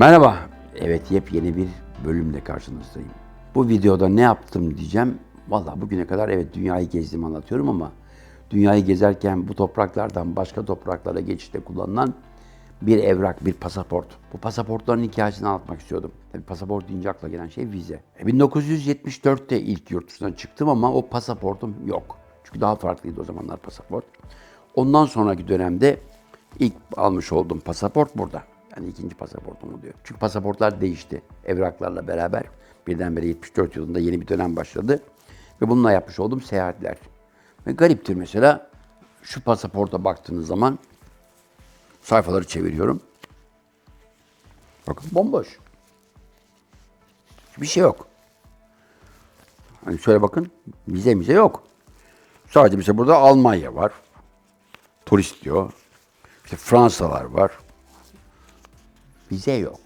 Merhaba. Evet yepyeni bir bölümle karşınızdayım. Bu videoda ne yaptım diyeceğim. Vallahi bugüne kadar evet dünyayı gezdim anlatıyorum ama dünyayı gezerken bu topraklardan başka topraklara geçişte kullanılan bir evrak, bir pasaport. Bu pasaportların hikayesini anlatmak istiyordum. Tabii pasaport deyince akla gelen şey vize. E, 1974'te ilk yurt dışına çıktım ama o pasaportum yok. Çünkü daha farklıydı o zamanlar pasaport. Ondan sonraki dönemde ilk almış olduğum pasaport burada. Yani ikinci pasaportum oluyor. Çünkü pasaportlar değişti evraklarla beraber. Birdenbire 74 yılında yeni bir dönem başladı. Ve bununla yapmış olduğum seyahatler. Ve gariptir mesela şu pasaporta baktığınız zaman sayfaları çeviriyorum. Bakın bomboş. Bir şey yok. Hani şöyle bakın vize mize yok. Sadece mesela burada Almanya var. Turist diyor. İşte Fransalar var. Vize yok.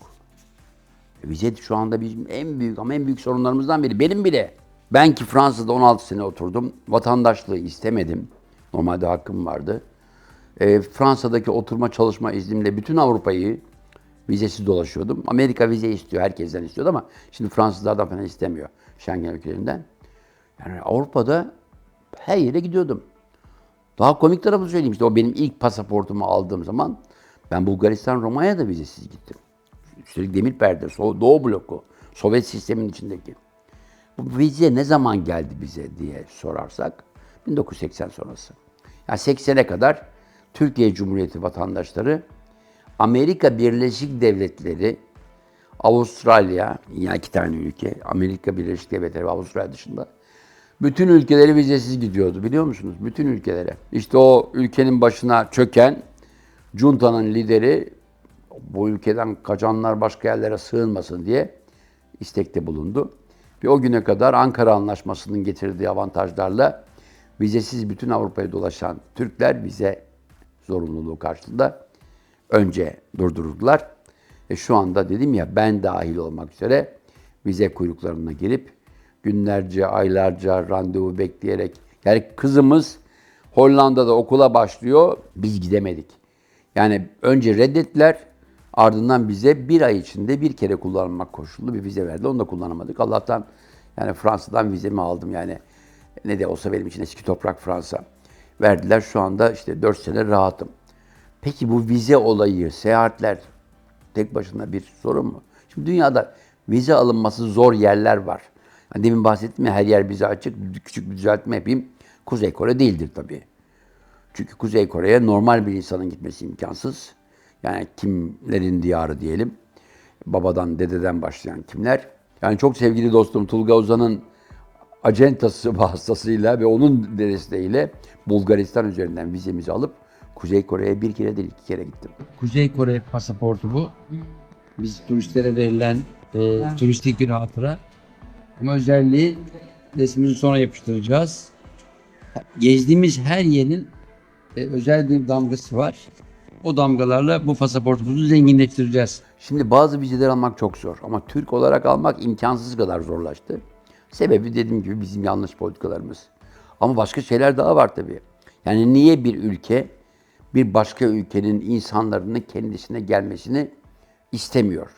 E, Vize şu anda bizim en büyük ama en büyük sorunlarımızdan biri. Benim bile. Ben ki Fransa'da 16 sene oturdum. Vatandaşlığı istemedim. Normalde hakkım vardı. E, Fransa'daki oturma çalışma iznimle bütün Avrupa'yı vizesiz dolaşıyordum. Amerika vize istiyor, herkesten istiyordu ama şimdi Fransızlardan falan istemiyor. Schengen ülkelerinden. Yani Avrupa'da her yere gidiyordum. Daha komik tarafını söyleyeyim işte o benim ilk pasaportumu aldığım zaman ben Bulgaristan Romanya'ya da vizesiz gittim. Üstelik demir perde, Doğu bloku, Sovyet sistemin içindeki. Bu vize ne zaman geldi bize diye sorarsak 1980 sonrası. Yani 80'e kadar Türkiye Cumhuriyeti vatandaşları Amerika Birleşik Devletleri, Avustralya, yani iki tane ülke, Amerika Birleşik Devletleri ve Avustralya dışında bütün ülkeleri vizesiz gidiyordu biliyor musunuz? Bütün ülkelere. İşte o ülkenin başına çöken Junta'nın lideri bu ülkeden kaçanlar başka yerlere sığınmasın diye istekte bulundu. Ve o güne kadar Ankara Anlaşması'nın getirdiği avantajlarla vizesiz bütün Avrupa'ya dolaşan Türkler vize zorunluluğu karşılığında önce durduruldular. E şu anda dedim ya ben dahil olmak üzere vize kuyruklarına girip günlerce, aylarca randevu bekleyerek yani kızımız Hollanda'da okula başlıyor, biz gidemedik. Yani önce reddettiler, ardından bize bir ay içinde bir kere kullanmak koşullu bir vize verdi. Onu da kullanamadık. Allah'tan yani Fransa'dan vizemi aldım yani. Ne de olsa benim için eski toprak Fransa. Verdiler şu anda işte 4 sene rahatım. Peki bu vize olayı, seyahatler tek başına bir sorun mu? Şimdi dünyada vize alınması zor yerler var. Hani demin bahsettim ya her yer bize açık. Küçük bir düzeltme yapayım. Kuzey Kore değildir tabii. Çünkü Kuzey Kore'ye normal bir insanın gitmesi imkansız. Yani kimlerin diyarı diyelim. Babadan, dededen başlayan kimler. Yani çok sevgili dostum Tulga Uzan'ın acentası vasıtasıyla ve onun desteğiyle Bulgaristan üzerinden vizemizi alıp Kuzey Kore'ye bir kere değil iki kere gittim. Kuzey Kore pasaportu bu. Biz turistlere verilen e, turistik bir hatıra. Ama özelliği resmini sonra yapıştıracağız. Gezdiğimiz her yerin e, özel bir damgası var. O damgalarla bu pasaportumuzu zenginleştireceğiz. Şimdi bazı vizeler almak çok zor ama Türk olarak almak imkansız kadar zorlaştı. Sebebi dediğim gibi bizim yanlış politikalarımız. Ama başka şeyler daha var tabii. Yani niye bir ülke bir başka ülkenin insanların kendisine gelmesini istemiyor?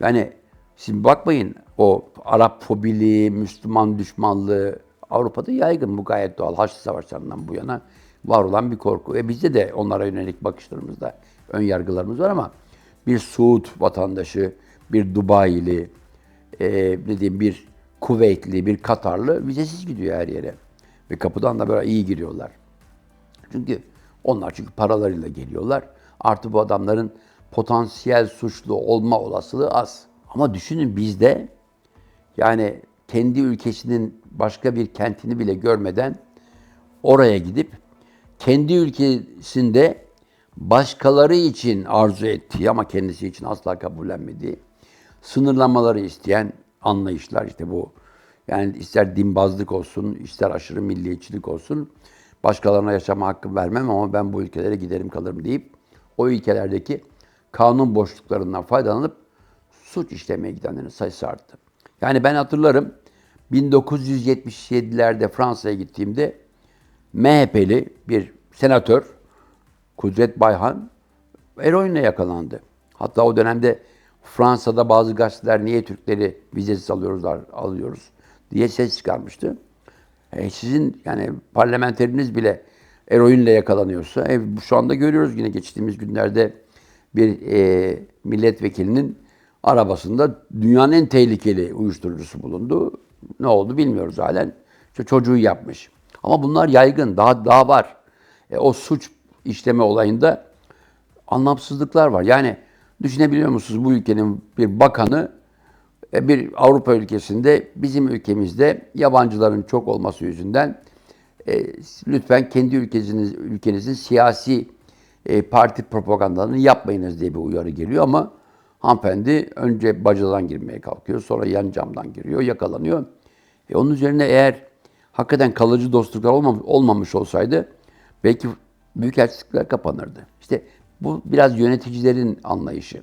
Yani şimdi bakmayın o Arap fobili, Müslüman düşmanlığı Avrupa'da yaygın bu gayet doğal. Haçlı Savaşları'ndan bu yana var olan bir korku. Ve bizde de onlara yönelik bakışlarımızda ön yargılarımız var ama bir Suud vatandaşı, bir Dubai'li, e, ne diyeyim bir Kuveytli, bir Katarlı vizesiz gidiyor her yere. Ve kapıdan da böyle iyi giriyorlar. Çünkü onlar çünkü paralarıyla geliyorlar. Artı bu adamların potansiyel suçlu olma olasılığı az. Ama düşünün bizde yani kendi ülkesinin başka bir kentini bile görmeden oraya gidip kendi ülkesinde başkaları için arzu ettiği ama kendisi için asla kabullenmediği sınırlamaları isteyen anlayışlar işte bu. Yani ister dinbazlık olsun, ister aşırı milliyetçilik olsun. Başkalarına yaşama hakkı vermem ama ben bu ülkelere giderim kalırım deyip o ülkelerdeki kanun boşluklarından faydalanıp suç işlemeye gidenlerin sayısı arttı. Yani ben hatırlarım 1977'lerde Fransa'ya gittiğimde MHP'li bir senatör Kudret Bayhan eroinle yakalandı. Hatta o dönemde Fransa'da bazı gazeteler niye Türkleri vizesiz alıyoruz, alıyoruz diye ses çıkarmıştı. E, sizin yani parlamenteriniz bile eroinle yakalanıyorsa, e, şu anda görüyoruz yine geçtiğimiz günlerde bir e, milletvekilinin arabasında dünyanın en tehlikeli uyuşturucusu bulundu. Ne oldu bilmiyoruz halen. Çocuğu yapmış. Ama bunlar yaygın, daha daha var. E, o suç işleme olayında anlamsızlıklar var. Yani düşünebiliyor musunuz bu ülkenin bir bakanı e, bir Avrupa ülkesinde bizim ülkemizde yabancıların çok olması yüzünden e, lütfen kendi ülkenizin, ülkenizin siyasi e, parti propagandalarını yapmayınız diye bir uyarı geliyor ama hanımefendi önce bacadan girmeye kalkıyor, sonra yan camdan giriyor, yakalanıyor. E, onun üzerine eğer hakikaten kalıcı dostluklar olmamış, olmamış olsaydı belki büyükelçilikler kapanırdı. İşte bu biraz yöneticilerin anlayışı.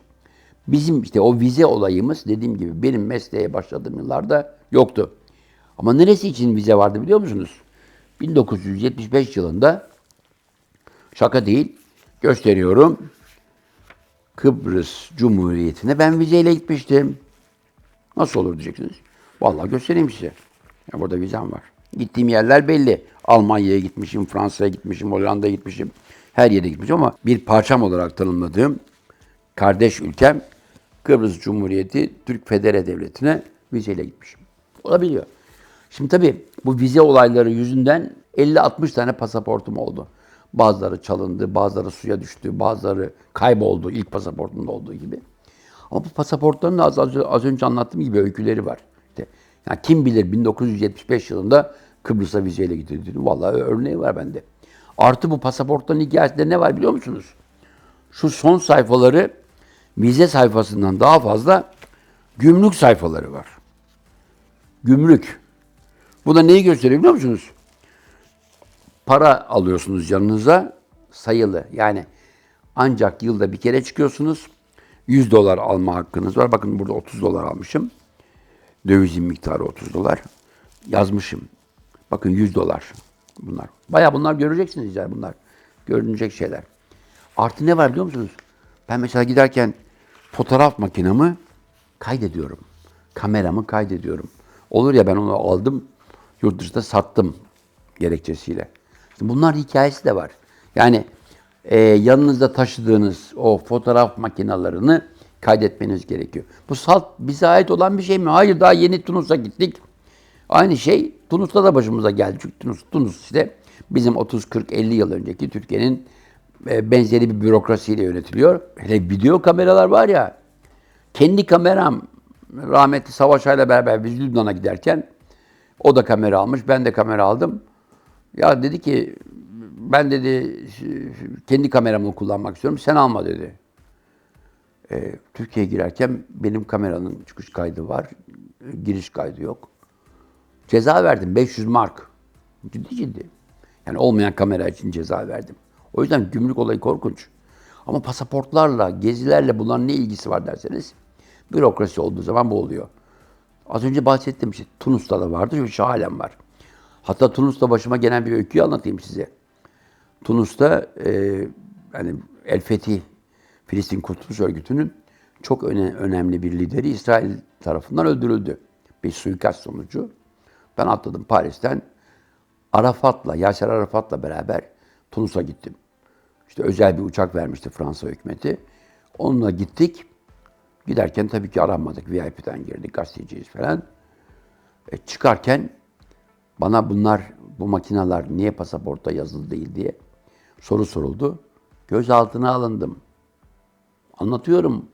Bizim işte o vize olayımız dediğim gibi benim mesleğe başladığım yıllarda yoktu. Ama neresi için vize vardı biliyor musunuz? 1975 yılında şaka değil gösteriyorum. Kıbrıs Cumhuriyeti'ne ben vizeyle gitmiştim. Nasıl olur diyeceksiniz. Vallahi göstereyim size. Ya burada vizem var. Gittiğim yerler belli. Almanya'ya gitmişim, Fransa'ya gitmişim, Hollanda'ya gitmişim. Her yere gitmişim ama bir parçam olarak tanımladığım kardeş ülkem Kıbrıs Cumhuriyeti Türk Federe Devleti'ne vizeyle gitmişim. Olabiliyor. Şimdi tabii bu vize olayları yüzünden 50-60 tane pasaportum oldu. Bazıları çalındı, bazıları suya düştü, bazıları kayboldu ilk pasaportumda olduğu gibi. Ama bu pasaportların da az, az, önce anlattığım gibi öyküleri var. İşte, yani kim bilir 1975 yılında Kıbrıs'a vizeyle gidildiğini. Vallahi örneği var bende. Artı bu pasaportların hikayesinde ne var biliyor musunuz? Şu son sayfaları vize sayfasından daha fazla gümrük sayfaları var. Gümrük. Bu da neyi gösteriyor biliyor musunuz? Para alıyorsunuz yanınıza sayılı. Yani ancak yılda bir kere çıkıyorsunuz. 100 dolar alma hakkınız var. Bakın burada 30 dolar almışım. Dövizin miktarı 30 dolar. Yazmışım. Bakın 100 dolar bunlar. Baya bunlar göreceksiniz yani bunlar. Görünecek şeyler. Artı ne var biliyor musunuz? Ben mesela giderken fotoğraf makinamı kaydediyorum. Kameramı kaydediyorum. Olur ya ben onu aldım, yurt dışında sattım gerekçesiyle. İşte bunlar hikayesi de var. Yani e, yanınızda taşıdığınız o fotoğraf makinalarını kaydetmeniz gerekiyor. Bu salt bize ait olan bir şey mi? Hayır daha yeni Tunus'a gittik. Aynı şey Tunus'ta da başımıza geldi. Çünkü Tunus, Tunus işte bizim 30, 40, 50 yıl önceki Türkiye'nin e, benzeri bir bürokrasiyle yönetiliyor. Hele video kameralar var ya, kendi kameram rahmetli Savaş Ay'la beraber biz Lübnan'a giderken o da kamera almış, ben de kamera aldım. Ya dedi ki ben dedi kendi kameramı kullanmak istiyorum, sen alma dedi. E, Türkiye'ye girerken benim kameranın çıkış kaydı var, giriş kaydı yok. Ceza verdim 500 mark. Ciddi ciddi. Yani olmayan kamera için ceza verdim. O yüzden gümrük olayı korkunç. Ama pasaportlarla, gezilerle bunların ne ilgisi var derseniz bürokrasi olduğu zaman bu oluyor. Az önce bahsettiğim şey Tunus'ta da vardı, şu halen var. Hatta Tunus'ta başıma gelen bir öyküyü anlatayım size. Tunus'ta e, yani El Fethi, Filistin Kurtuluş Örgütü'nün çok öne, önemli bir lideri İsrail tarafından öldürüldü. Bir suikast sonucu. Ben atladım Paris'ten. Arafat'la, Yasser Arafat'la beraber Tunus'a gittim. İşte özel bir uçak vermişti Fransa hükümeti. Onunla gittik. Giderken tabii ki aranmadık. VIP'den girdik, gazeteciyiz falan. E, çıkarken bana bunlar, bu makineler niye pasaportta yazılı değil diye soru soruldu. Gözaltına alındım. Anlatıyorum.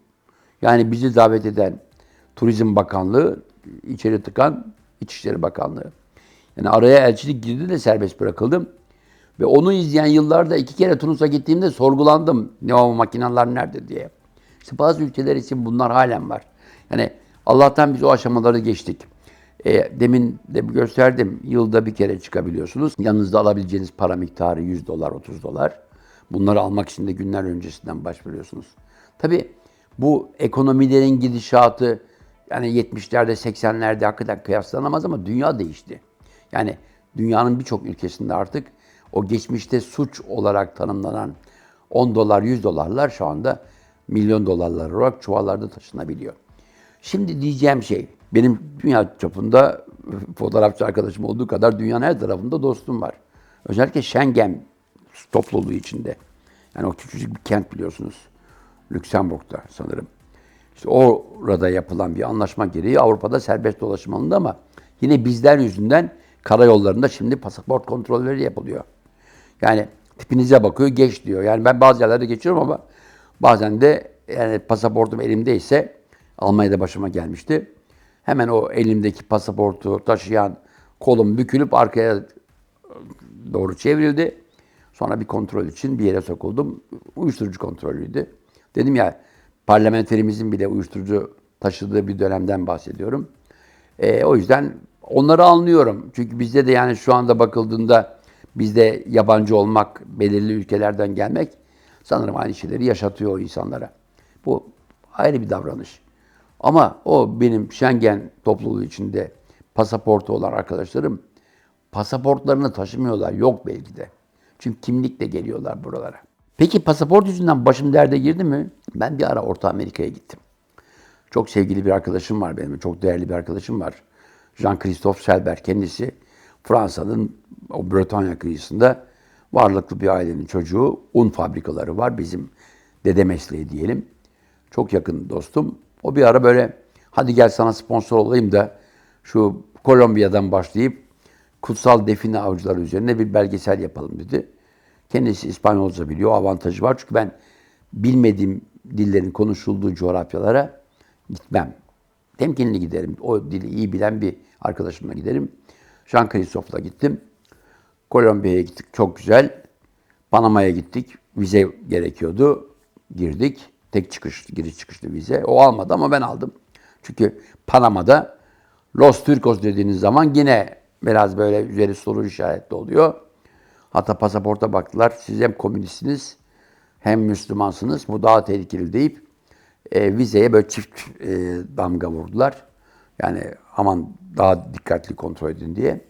Yani bizi davet eden Turizm Bakanlığı, içeri tıkan İçişleri Bakanlığı. Yani araya elçilik girdi de serbest bırakıldım. Ve onu izleyen yıllarda iki kere Tunus'a gittiğimde sorgulandım. Ne o makineler nerede diye. İşte bazı ülkeler için bunlar halen var. Yani Allah'tan biz o aşamaları geçtik. E, demin de gösterdim. Yılda bir kere çıkabiliyorsunuz. Yanınızda alabileceğiniz para miktarı 100 dolar, 30 dolar. Bunları almak için de günler öncesinden başvuruyorsunuz. Tabii bu ekonomilerin gidişatı yani 70'lerde 80'lerde hakikaten kıyaslanamaz ama dünya değişti. Yani dünyanın birçok ülkesinde artık o geçmişte suç olarak tanımlanan 10 dolar 100 dolarlar şu anda milyon dolarlar olarak çuvallarda taşınabiliyor. Şimdi diyeceğim şey, benim dünya çapında fotoğrafçı arkadaşım olduğu kadar dünyanın her tarafında dostum var. Özellikle Schengen topluluğu içinde. Yani o küçücük bir kent biliyorsunuz. Lüksemburg'da sanırım. İşte orada yapılan bir anlaşma gereği Avrupa'da serbest dolaşım alındı ama yine bizler yüzünden karayollarında şimdi pasaport kontrolleri yapılıyor. Yani tipinize bakıyor, geç diyor. Yani ben bazı yerlerde geçiyorum ama bazen de yani pasaportum elimdeyse Almanya'da başıma gelmişti. Hemen o elimdeki pasaportu taşıyan kolum bükülüp arkaya doğru çevrildi. Sonra bir kontrol için bir yere sokuldum. Uyuşturucu kontrolüydü. Dedim ya parlamenterimizin bile uyuşturucu taşıdığı bir dönemden bahsediyorum. E, o yüzden onları anlıyorum. Çünkü bizde de yani şu anda bakıldığında bizde yabancı olmak, belirli ülkelerden gelmek sanırım aynı şeyleri yaşatıyor o insanlara. Bu ayrı bir davranış. Ama o benim Schengen topluluğu içinde pasaportu olan arkadaşlarım pasaportlarını taşımıyorlar. Yok belki de. Çünkü kimlikle geliyorlar buralara. Peki pasaport yüzünden başım derde girdi mi? Ben bir ara Orta Amerika'ya gittim. Çok sevgili bir arkadaşım var benim. Çok değerli bir arkadaşım var. Jean-Christophe Selber kendisi Fransa'nın o Bretagne kıyısında varlıklı bir ailenin çocuğu. Un fabrikaları var. Bizim dede mesleği diyelim. Çok yakın dostum. O bir ara böyle hadi gel sana sponsor olayım da şu Kolombiya'dan başlayıp kutsal define avcıları üzerine bir belgesel yapalım dedi. Kendisi İspanyolca biliyor, avantajı var. Çünkü ben bilmediğim dillerin konuşulduğu coğrafyalara gitmem. Temkinli giderim. O dili iyi bilen bir arkadaşımla giderim. Jean Christophe'la gittim. Kolombiya'ya gittik. Çok güzel. Panama'ya gittik. Vize gerekiyordu. Girdik. Tek çıkış, giriş çıkışlı vize. O almadı ama ben aldım. Çünkü Panama'da Los Turcos dediğiniz zaman yine biraz böyle üzeri soru işaretli oluyor. Hatta pasaporta baktılar. Siz hem komünistsiniz hem Müslümansınız. Bu daha tehlikeli deyip e, vizeye böyle çift e, damga vurdular. Yani aman daha dikkatli kontrol edin diye.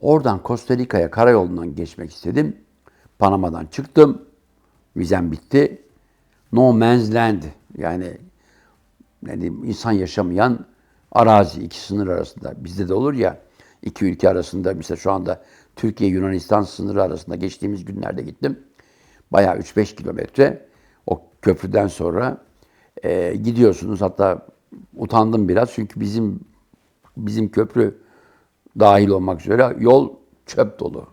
Oradan Costa Rica'ya karayolundan geçmek istedim. Panama'dan çıktım. Vizem bitti. No man's land yani yani insan yaşamayan arazi iki sınır arasında. Bizde de olur ya iki ülke arasında mesela şu anda Türkiye Yunanistan sınırı arasında geçtiğimiz günlerde gittim. Bayağı 3-5 kilometre o köprüden sonra e, gidiyorsunuz. Hatta utandım biraz çünkü bizim bizim köprü dahil olmak üzere yol çöp dolu.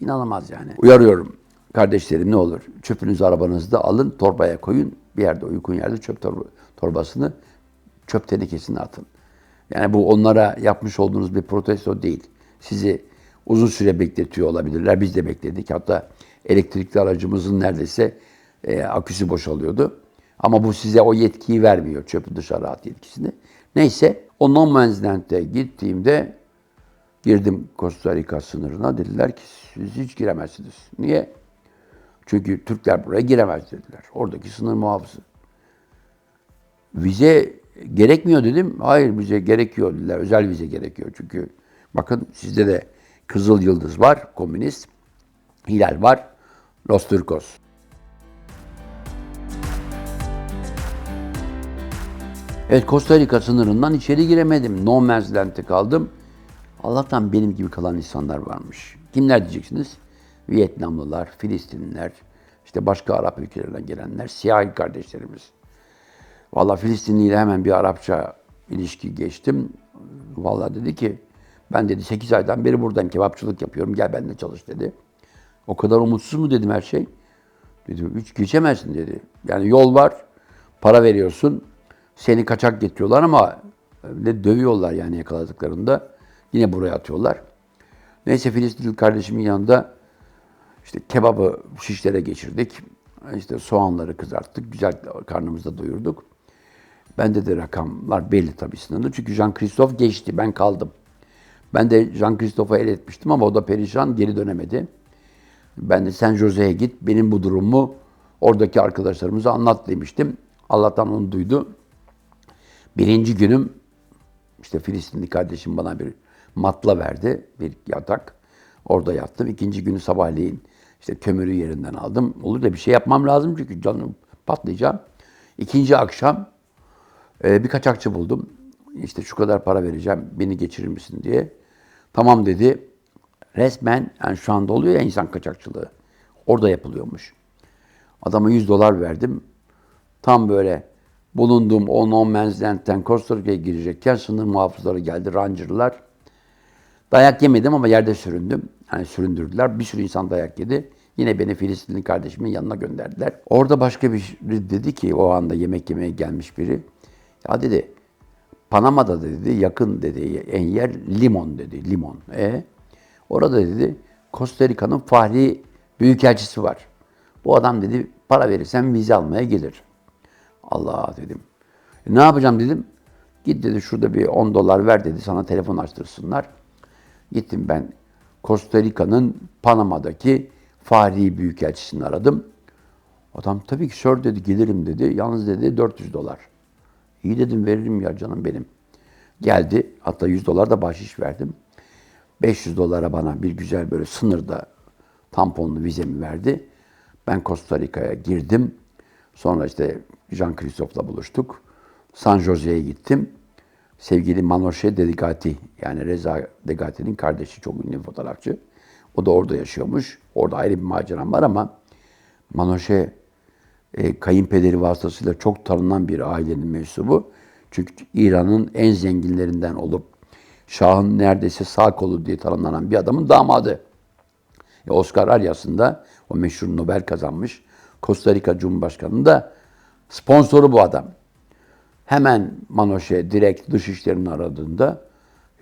İnanılmaz yani. Uyarıyorum kardeşlerim ne olur çöpünüzü arabanızda alın torbaya koyun. Bir yerde uygun yerde çöp torba- torbasını çöp tenekesine atın. Yani bu onlara yapmış olduğunuz bir protesto değil. Sizi uzun süre bekletiyor olabilirler. Biz de bekledik. Hatta elektrikli aracımızın neredeyse e, aküsü boşalıyordu. Ama bu size o yetkiyi vermiyor. Çöpü dışarı at yetkisini. Neyse o non menzilente gittiğimde girdim Costa Rica sınırına. Dediler ki siz hiç giremezsiniz. Niye? Çünkü Türkler buraya giremez dediler. Oradaki sınır muhafızı. Vize gerekmiyor dedim. Hayır vize gerekiyor dediler. Özel vize gerekiyor. Çünkü bakın sizde de Kızıl Yıldız var, komünist. Hilal var, Los Turcos. Evet Costa Rica sınırından içeri giremedim. No man's land'e kaldım. Allah'tan benim gibi kalan insanlar varmış. Kimler diyeceksiniz? Vietnamlılar, Filistinliler, işte başka Arap ülkelerinden gelenler, siyahi kardeşlerimiz. Vallahi Filistinli ile hemen bir Arapça ilişki geçtim. Vallahi dedi ki ben dedi 8 aydan beri buradayım kebapçılık yapıyorum gel benimle çalış dedi. O kadar umutsuz mu dedim her şey. Dedi hiç geçemezsin dedi. Yani yol var, para veriyorsun, seni kaçak getiriyorlar ama de dövüyorlar yani yakaladıklarında. Yine buraya atıyorlar. Neyse Filistinli kardeşimin yanında işte kebabı şişlere geçirdik. İşte soğanları kızarttık. Güzel karnımızda doyurduk. Bende de rakamlar belli tabii sınırlı. Çünkü Jean-Christophe geçti. Ben kaldım. Ben de Jean-Christophe'a el etmiştim ama o da perişan geri dönemedi. Ben de San Jose'ye git. Benim bu durumu oradaki arkadaşlarımıza anlat demiştim. Allah'tan onu duydu. Birinci günüm işte Filistinli kardeşim bana bir matla verdi. Bir yatak. Orada yattım. İkinci günü sabahleyin işte kömürü yerinden aldım. Olur da bir şey yapmam lazım çünkü canım patlayacağım. İkinci akşam e, bir kaçakçı buldum. İşte şu kadar para vereceğim, beni geçirir misin diye. Tamam dedi. Resmen yani şu anda oluyor ya insan kaçakçılığı. Orada yapılıyormuş. Adama 100 dolar verdim. Tam böyle bulunduğum o no man's land'den Costa Rica'ya girecekken sınır muhafızları geldi, rangerlar. Dayak yemedim ama yerde süründüm. Yani süründürdüler. Bir sürü insan dayak yedi. Yine beni Filistinli kardeşimin yanına gönderdiler. Orada başka bir dedi ki o anda yemek yemeye gelmiş biri. Ya dedi Panama'da dedi yakın dedi en yer limon dedi limon. E orada dedi Costa Rica'nın fahri büyükelçisi var. Bu adam dedi para verirsen vize almaya gelir. Allah dedim. E, ne yapacağım dedim. Git dedi şurada bir 10 dolar ver dedi sana telefon açtırsınlar. Gittim ben Costa Rica'nın Panama'daki Fahri Büyükelçisini aradım. Adam tabii ki sir dedi gelirim dedi. Yalnız dedi 400 dolar. İyi dedim veririm ya canım benim. Geldi hatta 100 dolar da bahşiş verdim. 500 dolara bana bir güzel böyle sınırda tamponlu vizemi verdi. Ben Costa Rica'ya girdim. Sonra işte Jean Christophe'la buluştuk. San Jose'ye gittim. Sevgili Manoche Dedigati yani Reza Degati'nin kardeşi çok ünlü bir fotoğrafçı. O da orada yaşıyormuş. Orada ayrı bir maceram var ama Manoche e, kayınpederi vasıtasıyla çok tanınan bir ailenin mensubu. Çünkü İran'ın en zenginlerinden olup Şah'ın neredeyse sağ kolu diye tanımlanan bir adamın damadı. E, Oscar Arias'ında o meşhur Nobel kazanmış. Costa Rica Cumhurbaşkanı'nın da sponsoru bu adam. Hemen Manoşe direkt dışişlerini aradığında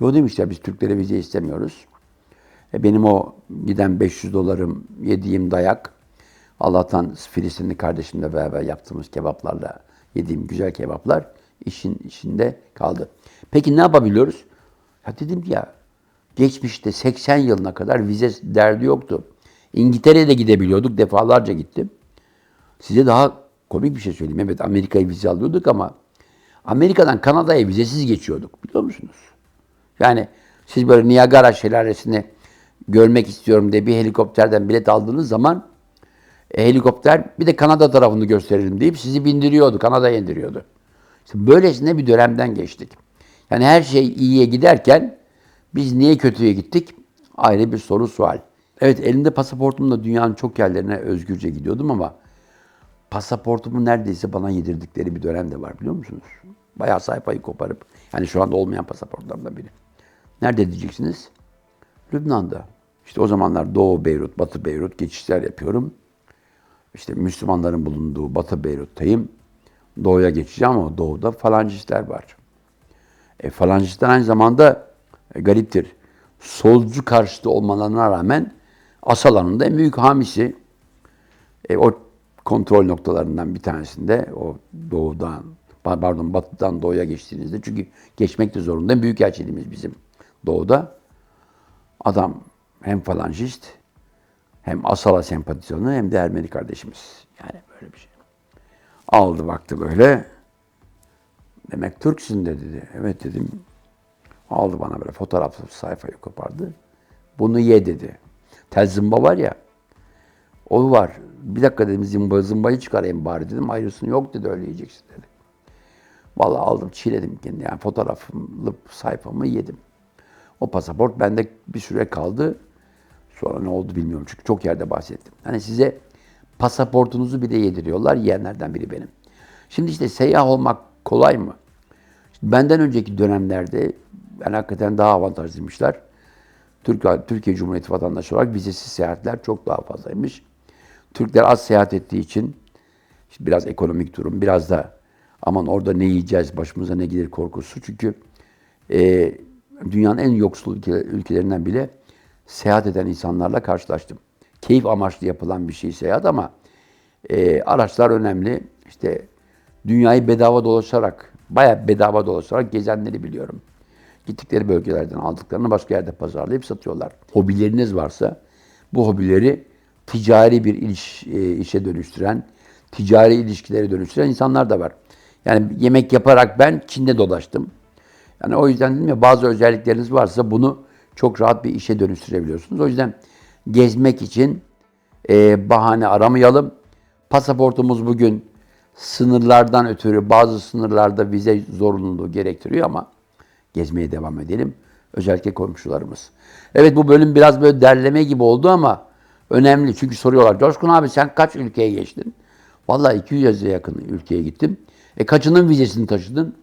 yo demişler biz Türklere vize istemiyoruz. E benim o giden 500 dolarım, yediğim dayak, Allah'tan Filistinli kardeşimle beraber yaptığımız kebaplarla yediğim güzel kebaplar işin içinde kaldı. Peki ne yapabiliyoruz? Ya dedim ya geçmişte 80 yılına kadar vize derdi yoktu. İngiltere'ye de gidebiliyorduk. Defalarca gittim. Size daha komik bir şey söyleyeyim. Evet Amerika'ya vize alıyorduk ama Amerika'dan Kanada'ya vizesiz geçiyorduk. Biliyor musunuz? Yani siz böyle Niagara şelalesini görmek istiyorum diye bir helikopterden bilet aldığınız zaman e, helikopter bir de Kanada tarafını gösterelim deyip sizi bindiriyordu. Kanada'ya indiriyordu. İşte böylesine bir dönemden geçtik. Yani her şey iyiye giderken biz niye kötüye gittik? Ayrı bir soru sual. Evet elimde pasaportumla dünyanın çok yerlerine özgürce gidiyordum ama pasaportumu neredeyse bana yedirdikleri bir dönem de var biliyor musunuz? Bayağı sayfayı koparıp, yani şu anda olmayan pasaportlardan biri. Nerede diyeceksiniz? Lübnan'da. İşte o zamanlar Doğu Beyrut, Batı Beyrut geçişler yapıyorum. İşte Müslümanların bulunduğu Batı Beyrut'tayım. Doğuya geçeceğim ama Doğu'da falancistler var. E, falancistler aynı zamanda e, gariptir. Solcu karşıtı olmalarına rağmen Asala'nın da en büyük hamisi. E, o kontrol noktalarından bir tanesinde o doğudan, pardon batıdan doğuya geçtiğinizde çünkü geçmek de zorunda. Büyük elçiliğimiz bizim doğuda. Adam hem falancist hem Asala sempatizanı hem de Ermeni kardeşimiz. Yani böyle bir şey. Aldı baktı böyle. Demek Türksün de dedi. Evet dedim. Aldı bana böyle fotoğraflı sayfayı kopardı. Bunu ye dedi. Tel zımba var ya. O var. Bir dakika dedim zımba, zımbayı çıkarayım bari dedim. Ayrısını yok dedi öyle yiyeceksin dedi. Vallahi aldım çiğnedim kendi yani fotoğraflı sayfamı yedim. O pasaport bende bir süre kaldı. Sonra ne oldu bilmiyorum çünkü çok yerde bahsettim. Hani size pasaportunuzu bile yediriyorlar. Yiyenlerden biri benim. Şimdi işte seyyah olmak kolay mı? Benden önceki dönemlerde ben hakikaten daha avantajlıymışlar. Türkiye, Türkiye Cumhuriyeti vatandaşı olarak vizesiz seyahatler çok daha fazlaymış. Türkler az seyahat ettiği için işte biraz ekonomik durum, biraz da aman orada ne yiyeceğiz, başımıza ne gelir korkusu. Çünkü e, dünyanın en yoksul ülke, ülkelerinden bile seyahat eden insanlarla karşılaştım. Keyif amaçlı yapılan bir şey seyahat ama e, araçlar önemli. İşte dünyayı bedava dolaşarak, bayağı bedava dolaşarak gezenleri biliyorum. Gittikleri bölgelerden aldıklarını başka yerde pazarlayıp satıyorlar. Hobileriniz varsa bu hobileri ticari bir iş, e, işe dönüştüren, ticari ilişkileri dönüştüren insanlar da var. Yani yemek yaparak ben Çin'de dolaştım. Yani o yüzden dedim ya bazı özellikleriniz varsa bunu çok rahat bir işe dönüştürebiliyorsunuz. O yüzden gezmek için e, bahane aramayalım. Pasaportumuz bugün sınırlardan ötürü bazı sınırlarda vize zorunluluğu gerektiriyor ama gezmeye devam edelim. Özellikle komşularımız. Evet bu bölüm biraz böyle derleme gibi oldu ama önemli. Çünkü soruyorlar. Coşkun abi sen kaç ülkeye geçtin? Vallahi 200'e yakın ülkeye gittim. E kaçının vizesini taşıdın?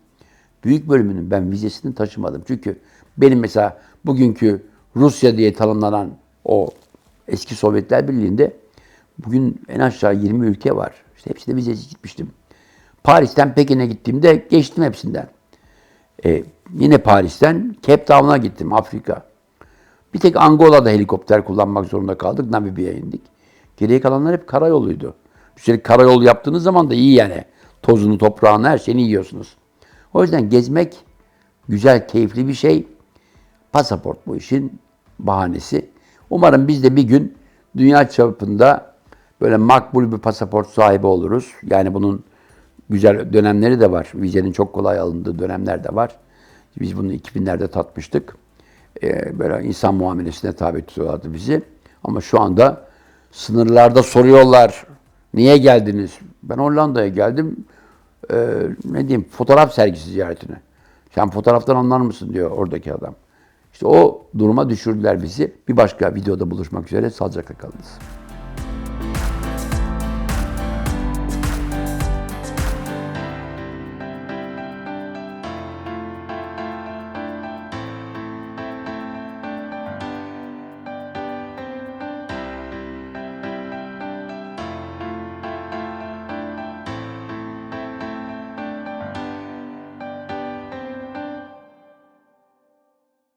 Büyük bölümünün ben vizesini taşımadım. Çünkü benim mesela bugünkü Rusya diye tanımlanan o eski Sovyetler Birliği'nde bugün en aşağı 20 ülke var. İşte hepsine vizesiz gitmiştim. Paris'ten Pekin'e gittiğimde geçtim hepsinden. E, yine Paris'ten Cape Town'a gittim Afrika. Bir tek Angola'da helikopter kullanmak zorunda kaldık. Namibya'ya indik. Geriye kalanlar hep karayoluydu. Üstelik karayolu yaptığınız zaman da iyi yani. Tozunu, toprağını, her şeyini yiyorsunuz. O yüzden gezmek güzel, keyifli bir şey. Pasaport bu işin bahanesi. Umarım biz de bir gün dünya çapında böyle makbul bir pasaport sahibi oluruz. Yani bunun güzel dönemleri de var. Vizenin çok kolay alındığı dönemler de var. Biz bunu 2000'lerde tatmıştık. Ee, böyle insan muamelesine tabi tutuyorlardı bizi. Ama şu anda sınırlarda soruyorlar. Niye geldiniz? Ben Hollanda'ya geldim. Ee, ne diyeyim fotoğraf sergisi ziyaretine. Sen fotoğraftan anlar mısın diyor oradaki adam. İşte o duruma düşürdüler bizi. Bir başka videoda buluşmak üzere. Sağlıcakla kalınız.